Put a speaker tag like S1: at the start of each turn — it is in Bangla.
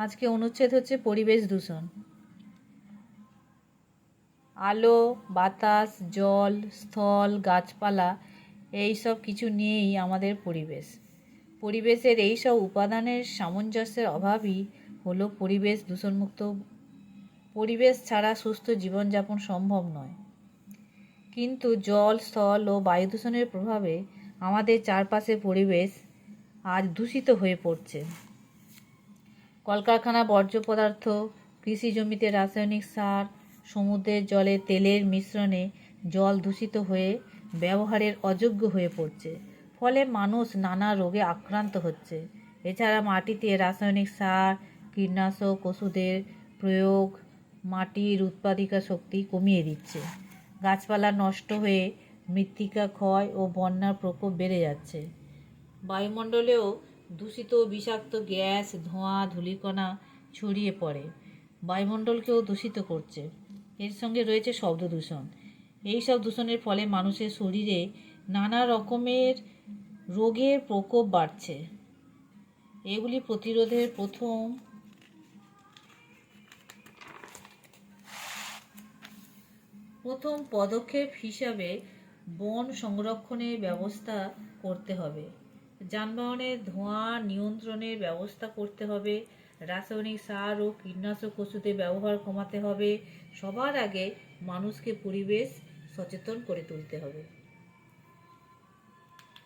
S1: আজকে অনুচ্ছেদ হচ্ছে পরিবেশ দূষণ। আলো, বাতাস, জল, স্থল, গাছপালা এই সব কিছু নিয়েই আমাদের পরিবেশ। পরিবেশের এই সব উপাদানের সামঞ্জস্যের অভাবই হলো পরিবেশ দূষণমুক্ত। পরিবেশ ছাড়া সুস্থ জীবনযাপন সম্ভব নয়। কিন্তু জল, স্থল ও বায়ু দূষণের প্রভাবে আমাদের চারপাশে পরিবেশ আজ দূষিত হয়ে পড়ছে। কলকারখানা, বর্জ্য পদার্থ, কৃষি জমিতে রাসায়নিক সার, সমুদ্রের জলে তেলের মিশ্রণে জল দূষিত হয়ে ব্যবহারের অযোগ্য হয়ে পড়ছে। ফলে মানুষ নানা রোগে আক্রান্ত হচ্ছে। এছাড়া মাটিতে রাসায়নিক সার, কীটনাশক ওষুধের প্রয়োগ মাটির উৎপাদিকা শক্তি কমিয়ে দিচ্ছে। গাছপালা নষ্ট হয়ে মৃত্তিকা ক্ষয় ও বন্যার প্রকোপ বেড়ে যাচ্ছে। বায়ুমণ্ডলেও দূষিত বিষাক্ত গ্যাস, ধোঁয়া, ধূলিকণা ছড়িয়ে পড়ে। বায়ুমণ্ডলকেও দূষিত করছে। এর সঙ্গে রয়েছে শব্দ দূষণ। এই সব দূষণের ফলে মানুষের শরীরে নানা রকমের রোগের প্রকোপ বাড়ছে। এগুলি প্রতিরোধের প্রথম প্রথম পদক্ষেপ হিসাবে বন সংরক্ষণের ব্যবস্থা করতে হবে। যানবাহনের ধোঁয়া নিয়ন্ত্রণের ব্যবস্থা করতে হবে, রাসায়নিক সার ও কীটনাশক ওষুধের ব্যবহার কমাতে হবে, সবার আগে মানুষকে পরিবেশ সচেতন করে তুলতে হবে।